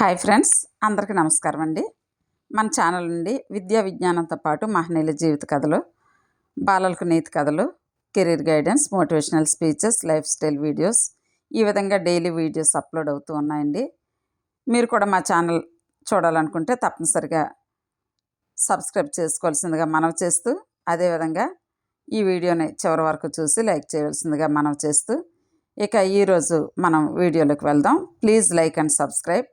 Hi friends అందరికీ నమస్కారం అండి. మన ఛానల్ నుండి విద్యా విజ్ఞానంతో పాటు మహనీయుల జీవిత కథలు బాలలకు నీతి కథలు career guidance motivational speeches lifestyle videos ఈ విధంగా డైలీ వీడియోస్ అప్లోడ్ అవుతూ ఉన్నాయండి. మీరు కూడా మా ఛానల్ చూడాలనుకుంటే తప్పనిసరిగా సబ్స్క్రైబ్ చేసుకోవాల్సిందిగా మనవి చేస్తూ అదేవిధంగా ఈ వీడియోని చివరి వరకు చూసి లైక్ చేయవలసిందిగా మనవి చేస్తూ ఇక ఈరోజు మనం వీడియోలోకి వెళ్దాం. Please like and subscribe.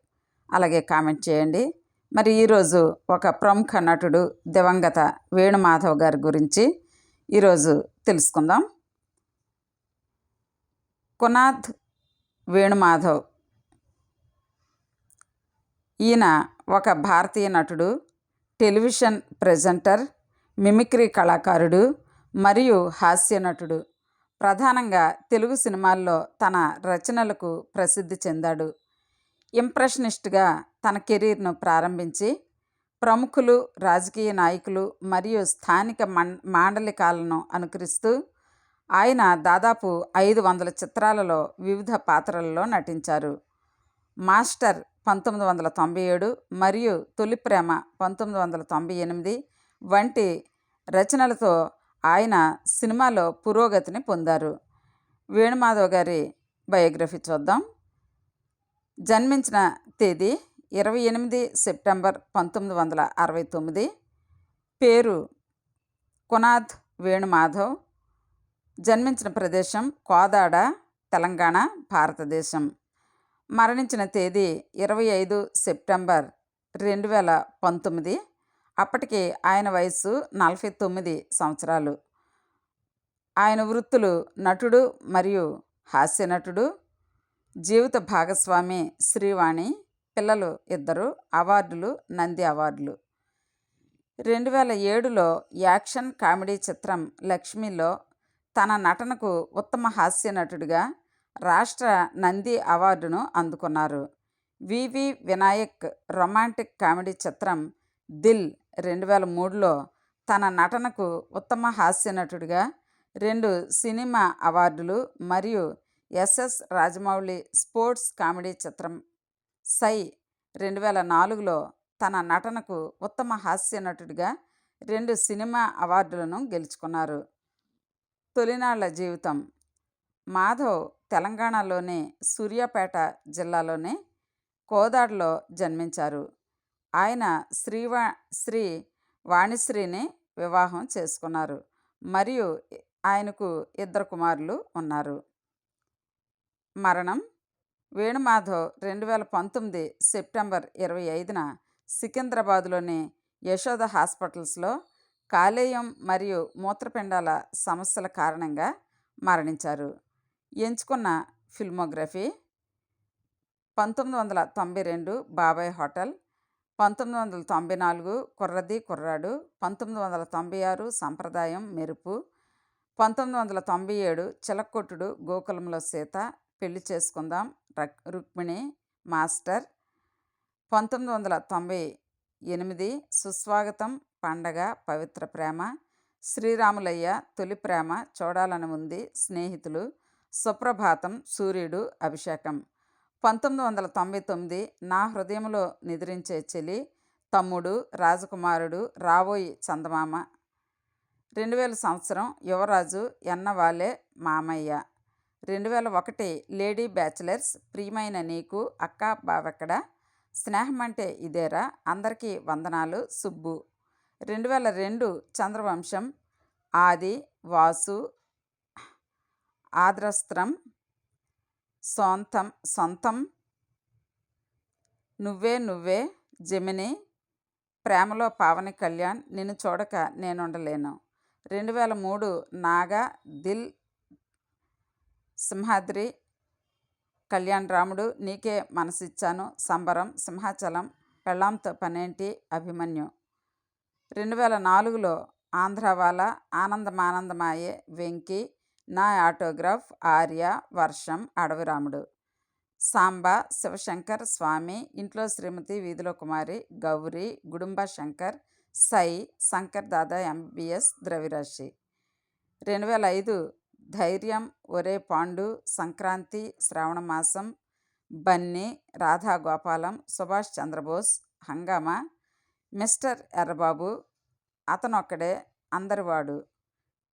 అలాగే కామెంట్ చేయండి. మరి ఈరోజు ఒక ప్రముఖ నటుడు దివంగత వేణుమాధవ్ గారి గురించి ఈరోజు తెలుసుకుందాం. కునాథ్ వేణుమాధవ్. ఈయన ఒక భారతీయ నటుడు టెలివిజన్ ప్రెజెంటర్ మిమిక్రీ కళాకారుడు మరియు హాస్య నటుడు. ప్రధానంగా తెలుగు సినిమాల్లో తన రచనలకు ప్రసిద్ధి చెందాడు. ఇంప్రెషనిస్ట్గా తన కెరీర్ను ప్రారంభించి ప్రముఖులు రాజకీయ నాయకులు మరియు స్థానిక మం మాండలికాలను అనుకరిస్తూ ఆయన దాదాపు ఐదు వందల చిత్రాలలో వివిధ పాత్రలలో నటించారు. మాస్టర్ పంతొమ్మిది వందల తొంభై ఏడు మరియు తొలి ప్రేమ పంతొమ్మిది వందల తొంభై ఎనిమిది వంటి రచనలతో ఆయన సినిమాలో పురోగతిని పొందారు. వేణుమాధవ్ గారి బయోగ్రఫీ చూద్దాం. జన్మించిన తేదీ ఇరవై ఎనిమిది సెప్టెంబర్ పంతొమ్మిది వందల అరవై తొమ్మిది. పేరు కునాథ్ వేణుమాధవ్. జన్మించిన ప్రదేశం కోదాడ తెలంగాణ భారతదేశం. మరణించిన తేదీ ఇరవై ఐదు సెప్టెంబర్ రెండు వేల పంతొమ్మిది. అప్పటికి ఆయన వయస్సు నలభై తొమ్మిది సంవత్సరాలు. ఆయన వృత్తులు నటుడు మరియు హాస్య నటుడు జీవిత భాగస్వామి శ్రీవాణి పిల్లలు ఇద్దరు అవార్డులు నంది అవార్డులు. రెండు వేల ఏడులో యాక్షన్ కామెడీ చిత్రం లక్ష్మిలో తన నటనకు ఉత్తమ హాస్య నటుడిగా రాష్ట్ర నంది అవార్డును అందుకున్నారు. వివి వినాయక్ రొమాంటిక్ కామెడీ చిత్రం దిల్ రెండు వేల మూడులో తన నటనకు ఉత్తమ హాస్య నటుడిగా రెండు సినిమా అవార్డులు మరియు ఎస్ఎస్ రాజమౌళి స్పోర్ట్స్ కామెడీ చిత్రం సై రెండు వేల నాలుగులో తన నటనకు ఉత్తమ హాస్య నటుడిగా రెండు సినిమా అవార్డులను గెలుచుకున్నారు. తొలినాళ్ళ జీవితం మాధవ్ తెలంగాణలోని సూర్యాపేట జిల్లాలోని కోదాడలో జన్మించారు. ఆయన శ్రీవా శ్రీ వాణిశ్రీని వివాహం చేసుకున్నారు. మరియు ఆయనకు ఇద్దరు కుమారులు ఉన్నారు. మరణం. వేణుమాధవ్ రెండు వేల పంతొమ్మిది సెప్టెంబర్ ఇరవై ఐదున సికింద్రాబాద్లోని యశోద హాస్పిటల్స్లో కాలేయం మరియు మూత్రపిండాల సమస్యల కారణంగా మరణించారు. ఎంచుకున్న ఫిల్మోగ్రఫీ పంతొమ్మిది వందల తొంభై రెండు బాబాయ్ హోటల్ పంతొమ్మిది వందల తొంభై నాలుగు కుర్రది కుర్రాడు పంతొమ్మిది వందల తొంభై ఆరు సంప్రదాయం మెరుపు పంతొమ్మిది వందల తొంభై ఏడు చిలక్కొట్టుడు గోకులంలో సీత పెళ్ళి చేసుకుందాం. రుక్మిణి మాస్టర్. పంతొమ్మిది వందల తొంభై ఎనిమిది సుస్వాగతం పండగ పవిత్ర ప్రేమ. శ్రీరాములయ్య తొలి ప్రేమ చూడాలని ఉంది స్నేహితులు. సుప్రభాతం సూర్యుడు అభిషేకం. పంతొమ్మిది వందల తొంభై తొమ్మిది నా హృదయంలో నిద్రించే చెలి తమ్ముడు రాజకుమారుడు రావోయి చందమామ. రెండు వేల సంవత్సరం యువరాజు ఎన్నవాలే మామయ్య. రెండు వేల ఒకటి లేడీ బ్యాచిలర్స్ ప్రియమైన నీకు అక్క బావెక్కడ? స్నేహం అంటే ఇదేరా? అందరికీ వందనాలు సుబ్బు. రెండు వేల రెండు చంద్రవంశం ఆది వాసు ఆద్రస్త్రం సొంతం సొంతం నువ్వే నువ్వే జమిని ప్రేమలో పావని కళ్యాణ్ నిన్ను చూడక నేనుండలేను. రెండు వేల మూడు నాగా దిల్ సింహాద్రి కళ్యాణ్ రాముడు నీకే మనసిచ్చాను. సంబరం సింహాచలం పెళ్ళాంతో పనేంటి? అభిమన్యు. రెండు వేల నాలుగులో ఆంధ్రవాల ఆనందమానందమాయే వెంకి నా ఆటోగ్రాఫ్ ఆర్య వర్షం అడవిరాముడు సాంబ శివశంకర్ స్వామి ఇంట్లో శ్రీమతి వీధిలో కుమారి గౌరీ గుడుంబ శంకర్ సై శంకర్ దాదా ఎంబీఎస్ ద్రవిరాశి. రెండు వేల ఐదు ధైర్యం ఒరే పాండు సంక్రాంతి శ్రావణ మాసం Bunny Radha Gopalam Subhash Chandrabose Hungama mister Errababu Athanokkade Andarivadu.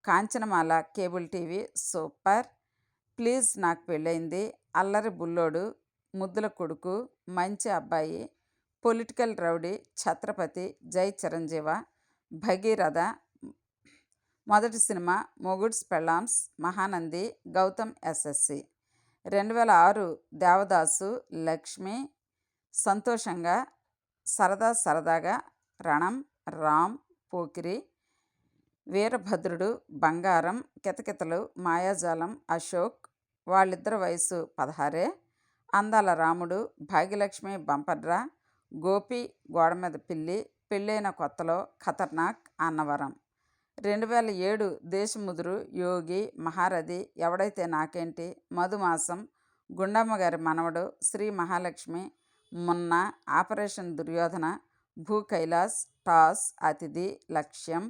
Kanchanamala cable TV super. Please Naaku Pellaindi Allari Bullodu ముద్దుల కొడుకు మంచి అబ్బాయి పొలిటికల్ రౌడీ ఛత్రపతి జై చిరంజీవ భగీరథ మొదటి సినిమా మొగుడ్స్ పెళ్ళామ్స్ మహానంది గౌతమ్ ఎస్ఎస్సి. రెండు వేల ఆరు దేవదాసు లక్ష్మి సంతోషంగా సరదా సరదాగా రణం రామ్ పోకిరి వీరభద్రుడు బంగారం కితకితలు మాయాజాలం అశోక్ వాళ్ళిద్దరి వయసు పదహారే అందాల రాముడు భాగ్యలక్ష్మి బంపడ్రా గోపి గోడ మీద పిల్లి పెళ్ళైన కొత్తలో ఖతర్నాక్ అన్నవరం. రెండు వేల ఏడు దేశముదురు యోగి మహారథి ఎవడైతే నాకేంటి? మధుమాసం గుండమ్మ గారి మనవడు శ్రీ మహాలక్ష్మి మున్న ఆపరేషన్ దుర్యోధన భూ కైలాస్ టాస్ అతిథి లక్ష్యం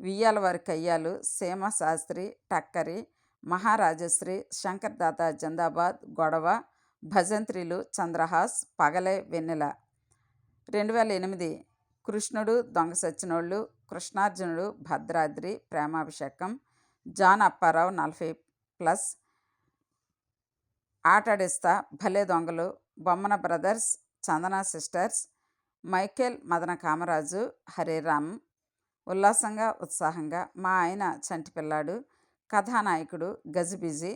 వియ్యాల వారి కయ్యాలు సీమ శాస్త్రి టక్కరి మహారాజశ్రీ శంకర్దాత జందాబాద్ గొడవ భజంత్రిలు చంద్రహాస్ పగలే వెన్నెల. రెండు వేల ఎనిమిది కృష్ణుడు దొంగ సచ్చినోళ్ళు కృష్ణార్జునుడు భద్రాద్రి ప్రేమాభిషేకం జాన్ అప్పారావు నలభై plus Aatadistha Bhale Dongalu Bommana brothers Chandana sisters Michael Madana Kamaraju Hariram Ullasamga Utsahamga మా ఆయన చంటి పిల్లాడు కథానాయకుడు గజిబిజి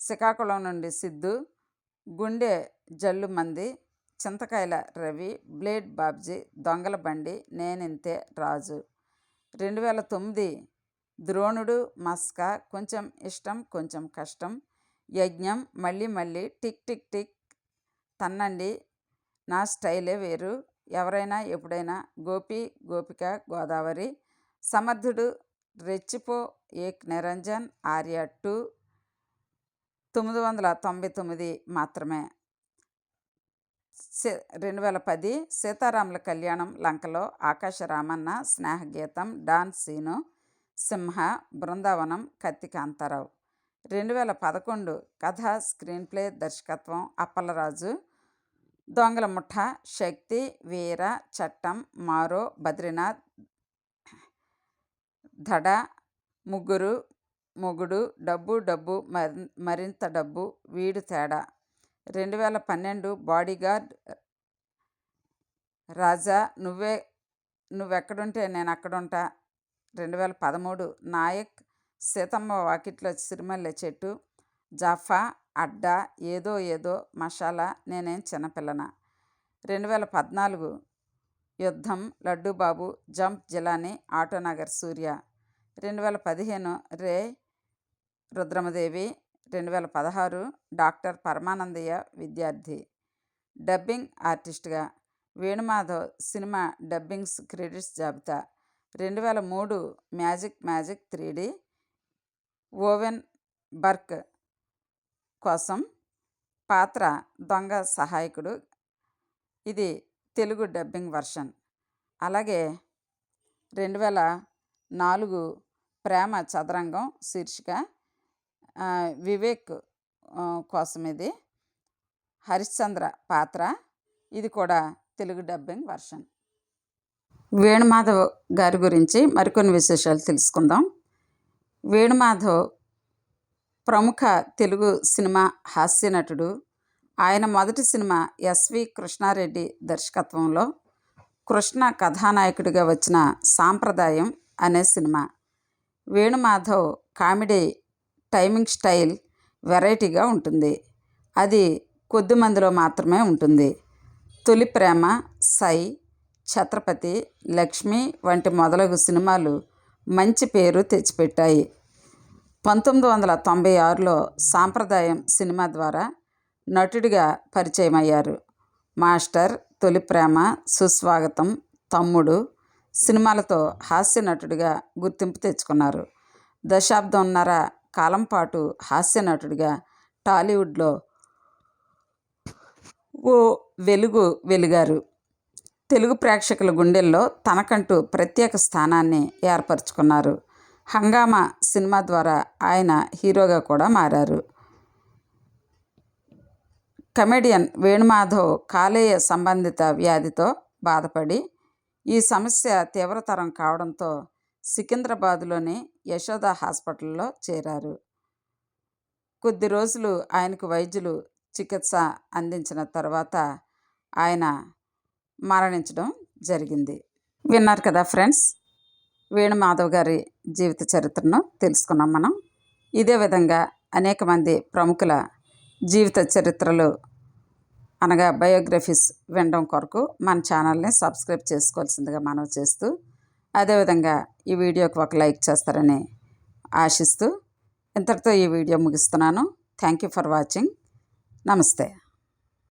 శ్రీకాకుళం నుండి సిద్ధు గుండె జల్లు మంది చింతకాయల రవి బ్లేడ్ బాబ్జీ దొంగల బండి నేనింతే రాజు. రెండు వేల తొమ్మిది ద్రోణుడు మస్కా కొంచెం ఇష్టం కొంచెం కష్టం యజ్ఞం మళ్ళీ మళ్ళీ టిక్ టిక్ టిక్ తన్నండి. నా స్టైలే వేరు. ఎవరైనా ఎప్పుడైనా గోపి గోపిక గోదావరి సమర్థుడు రెచ్చిపో ఏక్ నిరంజన్ ఆర్య టూ తొమ్మిది వందల తొంభై తొమ్మిది మాత్రమే. రెండు వేల పది సీతారాముల కళ్యాణం లంకలో ఆకాశ రామన్న స్నేహగీతం డాన్ సీను సింహ బృందావనం కత్తి కాంతారావు రెండు వేల పదకొండు కథ స్క్రీన్ ప్లే దర్శకత్వం అప్పలరాజు దొంగల ముఠ శక్తి వీర చట్టం మారో బద్రీనాథ్ దడ ముగ్గురు మొగుడు డబ్బు డబ్బు మరింత డబ్బు వీడు తేడా. రెండు వేల పన్నెండు బాడీగార్డ్ రాజా నువ్వే నువ్వెక్కడుంటే నేను అక్కడుంటా రెండు వేల పదమూడు నాయక్ సీతమ్మ వాకిట్లో సిరిమల్లె చెట్టు జాఫా అడ్డా ఏదో ఏదో మసాలా నేనేం చిన్నపిల్లన. రెండు వేల పద్నాలుగు యుద్ధం లడ్డూబాబు జంప్ జిలానీ ఆటోనగర్ సూర్య. రెండు వేల పదిహేను రే రుద్రమదేవి రెండు వేల పదహారు డాక్టర్ పరమానందయ్య విద్యార్థి. డబ్బింగ్ ఆర్టిస్ట్గా. వేణుమాధవ్ సినిమా డబ్బింగ్స్ క్రెడిట్స్ జాబితా. రెండు వేల మూడు magic magic three D Owen Burke కోసం పాత్ర దొంగ సహాయకుడు. ఇది తెలుగు డబ్బింగ్ వర్షన్. అలాగే రెండు వేల నాలుగు ప్రేమ చదరంగం శీర్షిక వివేక్ కోసం ఇది. హరిశ్చంద్ర పాత్ర. ఇది కూడా తెలుగు డబ్బింగ్ వర్షన్. వేణుమాధవ్ గారి గురించి మరికొన్ని విశేషాలు తెలుసుకుందాం. వేణుమాధవ్ ప్రముఖ తెలుగు సినిమా హాస్య నటుడు. ఆయన మొదటి సినిమా ఎస్వి కృష్ణారెడ్డి దర్శకత్వంలో కృష్ణ కథానాయకుడిగా వచ్చిన సాంప్రదాయం అనే cinema. Venumadhav comedy timing style వెరైటీగా ఉంటుంది. అది కొద్ది మందిలో మాత్రమే ఉంటుంది. తొలి ప్రేమ సై ఛత్రపతి లక్ష్మి వంటి మొదలగు సినిమాలు మంచి పేరు తెచ్చిపెట్టాయి. పంతొమ్మిది వందల తొంభై ఆరులో సాంప్రదాయం సినిమా ద్వారా నటుడిగా పరిచయం అయ్యారు మాస్టర్ తొలి ప్రేమ సుస్వాగతం తమ్ముడు సినిమాలతో హాస్య నటుడిగా గుర్తింపు తెచ్చుకున్నారు. దశాబ్దంన్నర కాలం పాటు హాస్య నటుడిగా టాలీవుడ్లో ఓ వెలుగు వెలిగారు. తెలుగు ప్రేక్షకుల గుండెల్లో తనకంటూ ప్రత్యేక స్థానాన్ని ఏర్పరచుకున్నారు. హంగామా సినిమా ద్వారా ఆయన హీరోగా కూడా మారారు. కమెడియన్ వేణుమాధవ్ కాలేయ సంబంధిత వ్యాధితో బాధపడి ఈ సమస్య తీవ్రతరం కావడంతో సికింద్రాబాద్లోని యశోద హాస్పిటల్లో చేరారు. కొద్ది రోజులు ఆయనకు వైద్యులు చికిత్స అందించిన తర్వాత ఆయన మరణించడం జరిగింది. విన్నారు కదా ఫ్రెండ్స్? వేణుమాధవ్ గారి జీవిత చరిత్రను తెలుసుకున్నాం మనం. ఇదే విధంగా అనేక మంది ప్రముఖుల జీవిత చరిత్రలు అనగా బయోగ్రఫీస్ వినడం కొరకు మన ఛానల్ని సబ్స్క్రైబ్ చేసుకోవాల్సిందిగా మనం చేస్తూ అదేవిధంగా ఈ వీడియోకి ఒక లైక్ చేస్తారని ఆశిస్తూ ఇంతటితో ఈ వీడియో ముగిస్తున్నాను. థ్యాంక్ యూ ఫర్ వాచింగ్ నమస్తే.